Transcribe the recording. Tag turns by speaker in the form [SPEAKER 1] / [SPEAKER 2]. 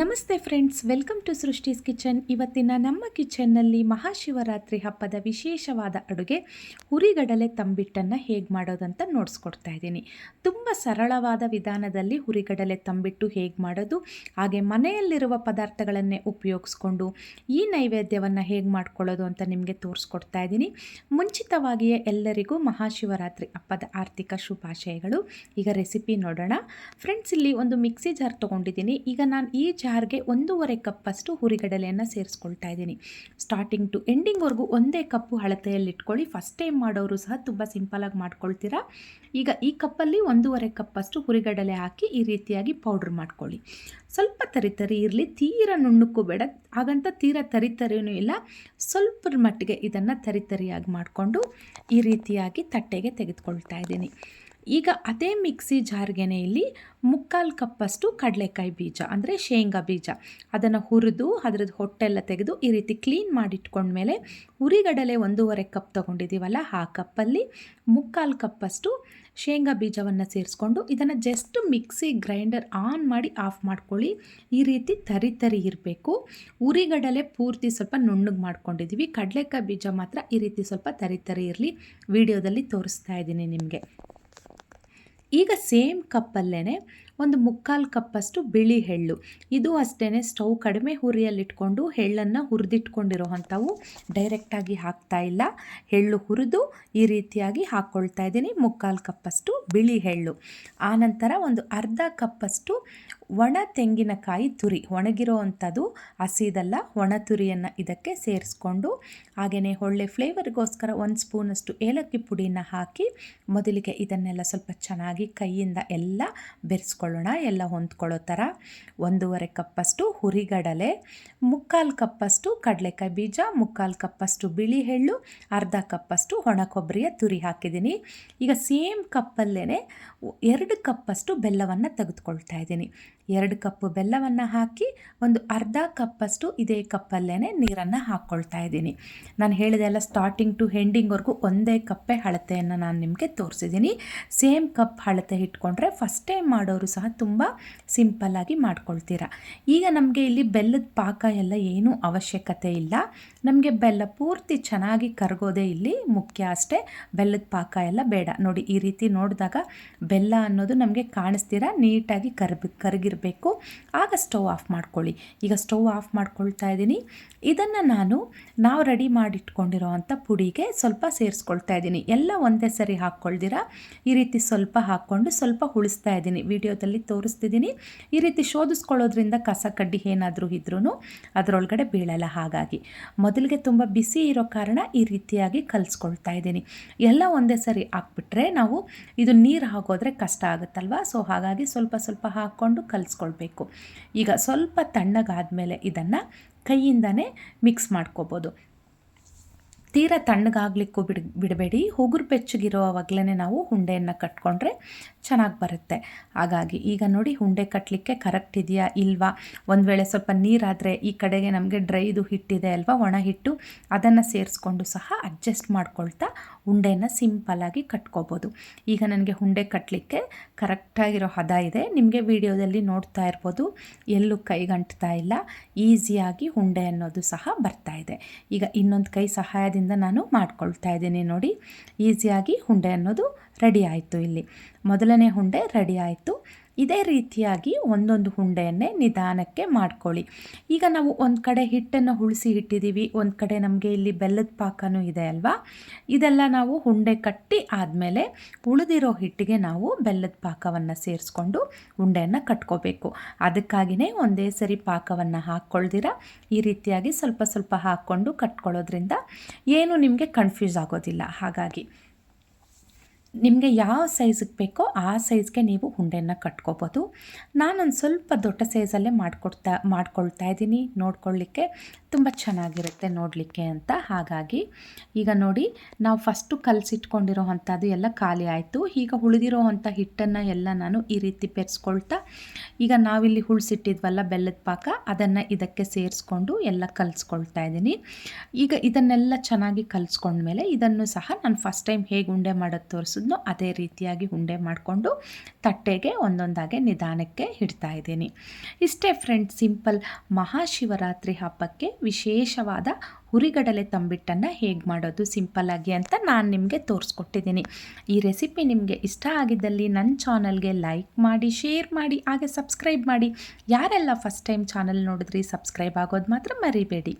[SPEAKER 1] ನಮಸ್ತೆ friends, welcome to Srishti's kitchen. ಇವತ್ತಿನ ನಮ್ಮ ಕಿಚನ್ನಲ್ಲಿ ಮಹಾಶಿವರಾತ್ರಿ ಹಬ್ಬದ ವಿಶೇಷವಾದ ಅಡುಗೆ ಹುರಿಗಡಲೆ ತಂಬಿಟ್ಟನ್ನು ಹೇಗೆ ಮಾಡೋದಂತ ನೋಡಿಸ್ಕೊಡ್ತಾ ಇದ್ದೀನಿ. ತುಂಬ ಸರಳವಾದ ವಿಧಾನದಲ್ಲಿ ಹುರಿಗಡಲೆ ತಂಬಿಟ್ಟು ಹೇಗೆ ಮಾಡೋದು, ಹಾಗೆ ಮನೆಯಲ್ಲಿರುವ ಪದಾರ್ಥಗಳನ್ನೇ ಉಪಯೋಗಿಸ್ಕೊಂಡು ಈ ನೈವೇದ್ಯವನ್ನು ಹೇಗೆ ಮಾಡ್ಕೊಳ್ಳೋದು ಅಂತ ನಿಮಗೆ ತೋರಿಸ್ಕೊಡ್ತಾ ಇದ್ದೀನಿ. ಮುಂಚಿತವಾಗಿಯೇ ಎಲ್ಲರಿಗೂ ಮಹಾಶಿವರಾತ್ರಿ ಹಬ್ಬದ ಆರ್ಥಿಕ ಶುಭಾಶಯಗಳು. ಈಗ ರೆಸಿಪಿ ನೋಡೋಣ. ಫ್ರೆಂಡ್ಸ್, ಇಲ್ಲಿ ಒಂದು ಮಿಕ್ಸಿ ಜಾರ್ ತೊಗೊಂಡಿದ್ದೀನಿ. ಈಗ ನಾನು ಈ ಜಾರ್ಗೆ ಒಂದೂವರೆ ಕಪ್ಪಷ್ಟು ಹುರಿಗಡಲೆಯನ್ನು ಸೇರಿಸ್ಕೊಳ್ತಾ ಇದ್ದೀನಿ. ಸ್ಟಾರ್ಟಿಂಗ್ ಟು ಎಂಡಿಂಗ್ವರೆಗೂ ಒಂದೇ ಕಪ್ಪು ಅಳತೆಯಲ್ಲಿ ಇಟ್ಕೊಳ್ಳಿ ಫಸ್ಟ್ ಟೈಮ್ ಮಾಡೋರು ಸಹ ತುಂಬ ಸಿಂಪಲಾಗಿ ಮಾಡ್ಕೊಳ್ತೀರಾ. ಈಗ ಈ ಕಪ್ಪಲ್ಲಿ ಒಂದೂವರೆ ಕಪ್ಪಷ್ಟು ಹುರಿಗಡಲೆ ಹಾಕಿ ಈ ರೀತಿಯಾಗಿ ಪೌಡ್ರ್ ಮಾಡ್ಕೊಳ್ಳಿ. ಸ್ವಲ್ಪ ತರಿ ತರಿ ಇರಲಿ. ತೀರ ನುಣ್ಣಕ್ಕೂ ಬೇಡ. ಹಾಗಂತ ತೀರ ತರಿತರೇನು ತರಿನೂ ಇಲ್ಲ. ಸ್ವಲ್ಪ ಮಟ್ಟಿಗೆ ಇದನ್ನು ತರಿತರಿಯಾಗಿ ಮಾಡಿಕೊಂಡು ಈ ರೀತಿಯಾಗಿ ತಟ್ಟೆಗೆ ತೆಗೆದುಕೊಳ್ತಾ ಇದ್ದೀನಿ. ಈಗ ಅದೇ ಮಿಕ್ಸಿ ಜಾರ್ಗೆನೆಯಲ್ಲಿ ಮುಕ್ಕಾಲು ಕಪ್ಪಷ್ಟು ಕಡಲೆಕಾಯಿ ಬೀಜ, ಅಂದರೆ ಶೇಂಗಾ ಬೀಜ. ಅದನ್ನು ಹುರಿದು ಅದರದ್ದು ಹೊಟ್ಟೆಲ್ಲ ತೆಗೆದು ಈ ರೀತಿ ಕ್ಲೀನ್ ಮಾಡಿಟ್ಕೊಂಡ್ಮೇಲೆ ಉರಿಗಡಲೆ ಒಂದೂವರೆ ಕಪ್ ತೊಗೊಂಡಿದ್ದೀವಲ್ಲ ಆ ಕಪ್ಪಲ್ಲಿ ಮುಕ್ಕಾಲು ಕಪ್ಪಷ್ಟು ಶೇಂಗಾ ಬೀಜವನ್ನು ಸೇರಿಸ್ಕೊಂಡು ಇದನ್ನು ಜಸ್ಟ್ ಮಿಕ್ಸಿ ಗ್ರೈಂಡರ್ ಆನ್ ಮಾಡಿ ಆಫ್ ಮಾಡ್ಕೊಳ್ಳಿ. ಈ ರೀತಿ ತರಿ ತರಿ ಇರಬೇಕು. ಉರಿಗಡಲೆ ಪೂರ್ತಿ ಸ್ವಲ್ಪ ನುಣ್ಣಗೆ ಮಾಡ್ಕೊಂಡಿದ್ದೀವಿ ಕಡಲೆಕಾಯಿ ಬೀಜ ಮಾತ್ರ ಈ ರೀತಿ ಸ್ವಲ್ಪ ತರಿ ತರಿ ಇರಲಿ. ವಿಡಿಯೋದಲ್ಲಿ ತೋರಿಸ್ತಾ ಇದ್ದೀನಿ ನಿಮಗೆ. ಈಗ ಸೇಮ್ ಕಪ್ಪಲ್ಲೇ ಒಂದು ಮುಕ್ಕಾಲು ಕಪ್ಪಷ್ಟು ಬಿಳಿ ಎಳ್ಳು. ಇದು ಅಷ್ಟೇ ಸ್ಟವ್ ಕಡಿಮೆ ಹುರಿಯಲ್ಲಿಟ್ಕೊಂಡು ಎಳ್ಳನ್ನು ಹುರಿದಿಟ್ಕೊಂಡಿರೋ ಅಂಥವು ಡೈರೆಕ್ಟಾಗಿ ಹಾಕ್ತಾ ಇಲ್ಲ. ಎಳ್ಳು ಹುರಿದು ಈ ರೀತಿಯಾಗಿ ಹಾಕ್ಕೊಳ್ತಾ ಇದ್ದೀನಿ ಮುಕ್ಕಾಲು ಕಪ್ಪಷ್ಟು ಬಿಳಿ ಎಳ್ಳು. ಆನಂತರ ಒಂದು ಅರ್ಧ ಕಪ್ಪಷ್ಟು ಒಣ ತೆಂಗಿನಕಾಯಿ ತುರಿ. ಒಣಗಿರೋ ಅಂಥದ್ದು ಹಸಿದಲ್ಲ, ಒಣ ತುರಿಯನ್ನು ಇದಕ್ಕೆ ಸೇರಿಸ್ಕೊಂಡು ಹಾಗೆಯೇ ಒಳ್ಳೆ ಫ್ಲೇವರ್ಗೋಸ್ಕರ ಒಂದು ಸ್ಪೂನಷ್ಟು ಏಲಕ್ಕಿ ಪುಡಿನ ಹಾಕಿ ಮೊದಲಿಗೆ ಇದನ್ನೆಲ್ಲ ಸ್ವಲ್ಪ ಚೆನ್ನಾಗಿ ಕೈಯಿಂದ ಎಲ್ಲ ಬೆರೆಸ್ಕೊಳ್ಳೋಣ ಎಲ್ಲ ಹೊಂದ್ಕೊಳ್ಳೋ ಥರ ಒಂದೂವರೆ ಕಪ್ಪಷ್ಟು ಹುರಿಗಡಲೆ, ಮುಕ್ಕಾಲು ಕಪ್ಪಷ್ಟು ಕಡಲೆಕಾಯಿ ಬೀಜ, ಮುಕ್ಕಾಲು ಕಪ್ಪಷ್ಟು ಬಿಳಿ ಎಳ್ಳು ಅರ್ಧ ಕಪ್ಪಷ್ಟು ಒಣ ಕೊಬ್ಬರಿಯ ತುರಿ ಹಾಕಿದ್ದೀನಿ. ಈಗ ಸೇಮ್ ಕಪ್ಪಲ್ಲೇ ಎರಡು ಕಪ್ಪಷ್ಟು ಬೆಲ್ಲವನ್ನು ತೆಗೆದುಕೊಳ್ತಾ ಇದ್ದೀನಿ. ಎರಡು ಕಪ್ಪು ಬೆಲ್ಲವನ್ನು ಹಾಕಿ ಒಂದು ಅರ್ಧ ಕಪ್ಪಷ್ಟು ಇದೇ ಕಪ್ಪಲ್ಲೇ ನೀರನ್ನು ಹಾಕ್ಕೊಳ್ತಾ ಇದ್ದೀನಿ. ನಾನು ಹೇಳಿದೆಲ್ಲ ಸ್ಟಾರ್ಟಿಂಗ್ ಟು ಹೆಂಡಿಂಗ್ವರೆಗೂ ಒಂದೇ ಕಪ್ಪೆ ಅಳತೆಯನ್ನು ನಾನು ನಿಮಗೆ ತೋರಿಸಿದ್ದೀನಿ. ಸೇಮ್ ಕಪ್ ಅಳತೆ ಇಟ್ಕೊಂಡ್ರೆ ಫಸ್ಟ್ ಟೈಮ್ ಮಾಡೋರು ಸಹ ತುಂಬ ಸಿಂಪಲ್ಲಾಗಿ ಮಾಡ್ಕೊಳ್ತೀರಾ. ಈಗ ನಮಗೆ ಇಲ್ಲಿ ಬೆಲ್ಲದ ಪಾಕ ಎಲ್ಲ ಏನೂ ಅವಶ್ಯಕತೆ ಇಲ್ಲ. ನಮಗೆ ಬೆಲ್ಲ ಪೂರ್ತಿ ಚೆನ್ನಾಗಿ ಕರಗೋದೇ ಇಲ್ಲಿ ಮುಖ್ಯ ಅಷ್ಟೇ. ಬೆಲ್ಲದ ಪಾಕ ಎಲ್ಲ ಬೇಡ. ನೋಡಿ, ಈ ರೀತಿ ನೋಡಿದಾಗ ಬೆಲ್ಲ ಅನ್ನೋದು ನಮಗೆ ಕಾಣಿಸ್ತೀರಾ? ನೀಟಾಗಿ ಕರ್ಬಿ ಕರಗಿರಬೇಕು ಆಗ ಸ್ಟವ್ ಆಫ್ ಮಾಡ್ಕೊಳ್ಳಿ. ಈಗ ಸ್ಟವ್ ಆಫ್ ಮಾಡ್ಕೊಳ್ತಾ ಇದ್ದೀನಿ. ಇದನ್ನು ನಾನು ನಾವು ರೆಡಿ ಮಾಡಿಟ್ಕೊಂಡಿರೋ ಅಂಥ ಪುಡಿಗೆ ಸ್ವಲ್ಪ ಸೇರಿಸ್ಕೊಳ್ತಾ ಇದ್ದೀನಿ. ಎಲ್ಲ ಒಂದೇ ಸರಿ ಹಾಕ್ಕೊಳ್ದಿರ? ಈ ರೀತಿ ಸ್ವಲ್ಪ ಹಾಕ್ಕೊಂಡು ಸ್ವಲ್ಪ ಉಳಿಸ್ತಾ ಇದ್ದೀನಿ. ವಿಡಿಯೋದಲ್ಲಿ ತೋರಿಸ್ತಿದ್ದೀನಿ. ಈ ರೀತಿ ಶೋಧಿಸ್ಕೊಳ್ಳೋದ್ರಿಂದ ಕಸ ಕಡ್ಡಿ ಏನಾದರೂ ಇದ್ರೂ ಅದರೊಳಗಡೆ ಬೀಳಲ್ಲ ಹಾಗಾಗಿ. ಮೊದಲಿಗೆ ತುಂಬ ಬಿಸಿ ಇರೋ ಕಾರಣ ಈ ರೀತಿಯಾಗಿ ಕಲಿಸ್ಕೊಳ್ತಾ ಇದ್ದೀನಿ. ಎಲ್ಲ ಒಂದೇ ಸರಿ ಹಾಕ್ಬಿಟ್ರೆ ನಾವು ಇದು ನೀರು ಹಾಕೋದ್ರೆ ಕಷ್ಟ ಆಗುತ್ತಲ್ವ? ಸೊ ಹಾಗಾಗಿ ಸ್ವಲ್ಪ ಸ್ವಲ್ಪ ಹಾಕ್ಕೊಂಡು ಕಲಿಸ್ಕೊಳ್ಬೇಕು. ಈಗ ಸ್ವಲ್ಪ ತಣ್ಣಗಾದ ಮೇಲೆ ಇದನ್ನು ಕೈಯಿಂದನೇ ಮಿಕ್ಸ್ ಮಾಡ್ಕೋಬೋದು. ತೀರಾ ತಣ್ಣಗಾಗಲಿಕ್ಕೂ ಬಿಡ್, ಬಿಡಬೇಡಿ. ಉಗುರು ಬೆಚ್ಚಗಿರೋವಾಗಲೇ ನಾವು ಹುಂಡೆಯನ್ನು ಕಟ್ಕೊಂಡ್ರೆ ಚೆನ್ನಾಗಿ ಬರುತ್ತೆ. ಹಾಗಾಗಿ ಈಗ ನೋಡಿ ಹುಂಡೆ ಕಟ್ಟಲಿಕ್ಕೆ ಕರೆಕ್ಟ್ ಇದೆಯಾ ಇಲ್ವಾ? ಒಂದು ವೇಳೆ ಸ್ವಲ್ಪ ನೀರಾದರೆ ಈ ಕಡೆಗೆ ನಮಗೆ ಡ್ರೈದು ಹಿಟ್ಟಿದೆ ಅಲ್ವಾ? ಒಣ ಹಿಟ್ಟು, ಅದನ್ನು ಸೇರಿಸ್ಕೊಂಡು ಸಹ ಅಡ್ಜಸ್ಟ್ ಮಾಡ್ಕೊಳ್ತಾ ಉಂಡೆನ ಸಿಂಪಲ್ಲಾಗಿ ಕಟ್ಕೋಬೋದು. ಈಗ ನನಗೆ ಹುಂಡೆ ಕಟ್ಟಲಿಕ್ಕೆ ಕರೆಕ್ಟಾಗಿರೋ ಹದ ಇದೆ. ನಿಮಗೆ ವಿಡಿಯೋದಲ್ಲಿ ನೋಡ್ತಾ ಇರ್ಬೋದು. ಎಲ್ಲೂ ಕೈಗಂಟ್ತಾ ಇಲ್ಲ. ಈಸಿಯಾಗಿ ಹುಂಡೆ ಅನ್ನೋದು ಸಹ ಬರ್ತಾ ಇದೆ. ಈಗ ಇನ್ನೊಂದು ಕೈ ಸಹಾಯದಿಂದ ನಾನು ಮಾಡ್ಕೊಳ್ತಾ ಇದ್ದೀನಿ ನೋಡಿ. ಈಸಿಯಾಗಿ ಹುಂಡೆ ಅನ್ನೋದು ರೆಡಿ ಆಯಿತು ಇಲ್ಲಿ. ಮೊದಲನೇ ಹುಂಡೆ ರೆಡಿ ಆಯಿತು. ಇದೇ ರೀತಿಯಾಗಿ ಒಂದೊಂದು ಹುಂಡೆಯನ್ನೇ ನಿಧಾನಕ್ಕೆ ಮಾಡ್ಕೊಳ್ಳಿ. ಈಗ ನಾವು ಒಂದು ಕಡೆ ಹಿಟ್ಟನ್ನು ಉಳಿಸಿ ಇಟ್ಟಿದ್ದೀವಿ. ಒಂದು ಕಡೆ ನಮಗೆ ಇಲ್ಲಿ ಬೆಲ್ಲದ ಪಾಕನೂ ಇದೆ ಅಲ್ವಾ? ಇದೆಲ್ಲ ನಾವು ಹುಂಡೆ ಕಟ್ಟಿ ಆದಮೇಲೆ ಉಳಿದಿರೋ ಹಿಟ್ಟಿಗೆ ನಾವು ಬೆಲ್ಲದ ಪಾಕವನ್ನು ಸೇರಿಸ್ಕೊಂಡು ಉಂಡೆಯನ್ನು ಕಟ್ಕೋಬೇಕು. ಅದಕ್ಕಾಗಿಯೇ ಒಂದೇ ಸರಿ ಪಾಕವನ್ನು ಹಾಕ್ಕೊಳ್ದಿರ? ಈ ರೀತಿಯಾಗಿ ಸ್ವಲ್ಪ ಸ್ವಲ್ಪ ಹಾಕ್ಕೊಂಡು ಕಟ್ಕೊಳ್ಳೋದ್ರಿಂದ ಏನು ನಿಮಗೆ ಕನ್ಫ್ಯೂಸ್ ಆಗೋದಿಲ್ಲ. ಹಾಗಾಗಿ ನಿಮಗೆ ಯಾವ ಸೈಜಿಗೆ ಬೇಕೋ ಆ ಸೈಜ್ಗೆ ನೀವು ಉಂಡೆನ ಕಟ್ಕೋಬೋದು. ನಾನೊಂದು ಸ್ವಲ್ಪ ದೊಡ್ಡ ಸೈಜಲ್ಲೇ ಮಾಡಿಕೊಡ್ತಾ, ಮಾಡ್ಕೊಳ್ತಾ ಇದ್ದೀನಿ. ನೋಡ್ಕೊಳ್ಳಿಕ್ಕೆ ತುಂಬ ಚೆನ್ನಾಗಿರುತ್ತೆ ನೋಡಲಿಕ್ಕೆ ಅಂತ. ಹಾಗಾಗಿ ಈಗ ನೋಡಿ, ನಾವು ಫಸ್ಟು ಕಲಸಿಟ್ಕೊಂಡಿರೋ ಅಂಥದ್ದು ಎಲ್ಲ ಖಾಲಿ ಆಯಿತು. ಈಗ ಉಳಿದಿರೋ ಅಂಥ ಹಿಟ್ಟನ್ನು ಎಲ್ಲ ನಾನು ಈ ರೀತಿ ಬೆರೆಸ್ಕೊಳ್ತಾ, ಈಗ ನಾವಿಲ್ಲಿ ಹುಳಿಸಿಟ್ಟಿದ್ವಲ್ಲ ಬೆಲ್ಲದ ಪಾಕ, ಅದನ್ನು ಇದಕ್ಕೆ ಸೇರಿಸ್ಕೊಂಡು ಎಲ್ಲ ಕಲಿಸ್ಕೊಳ್ತಾ ಇದ್ದೀನಿ. ಈಗ ಇದನ್ನೆಲ್ಲ ಚೆನ್ನಾಗಿ ಕಲಿಸ್ಕೊಂಡ್ಮೇಲೆ ಇದನ್ನು ಸಹ ನಾನು ಫಸ್ಟ್ ಟೈಮ್ ಹೇಗೆ ಉಂಡೆ ಮಾಡೋದು ತೋರಿಸಿದ್ನೋ ಅದೇ ರೀತಿಯಾಗಿ ಉಂಡೆ ಮಾಡಿಕೊಂಡು ತಟ್ಟೆಗೆ ಒಂದೊಂದಾಗೆ ನಿಧಾನಕ್ಕೆ ಇಡ್ತಾ ಇದ್ದೀನಿ. ಇಷ್ಟೇ ಫ್ರೆಂಡ್ ಸಿಂಪಲ್ ಮಹಾಶಿವರಾತ್ರಿ ಹಬ್ಬಕ್ಕೆ ವಿಶೇಷವಾದ ಹುರಿಗಡಲೆ ತಂಬಿಟ್ಟನ್ನು ಹೇಗೆ ಮಾಡೋದು ಸಿಂಪಲ್ಲಾಗಿ ಅಂತ ನಾನು ನಿಮಗೆ ತೋರಿಸ್ಕೊಟ್ಟಿದ್ದೀನಿ. ಈ ರೆಸಿಪಿ ನಿಮಗೆ ಇಷ್ಟ ಆಗಿದ್ದಲ್ಲಿ ನನ್ನ ಚಾನಲ್ಗೆ ಲೈಕ್ ಮಾಡಿ, ಶೇರ್ ಮಾಡಿ, ಹಾಗೆ ಸಬ್ಸ್ಕ್ರೈಬ್ ಮಾಡಿ. ಯಾರೆಲ್ಲ ಫಸ್ಟ್ ಟೈಮ್ ಚಾನಲ್ ನೋಡಿದ್ರಿ ಸಬ್ಸ್ಕ್ರೈಬ್ ಆಗೋದು ಮಾತ್ರ ಮರಿಬೇಡಿ.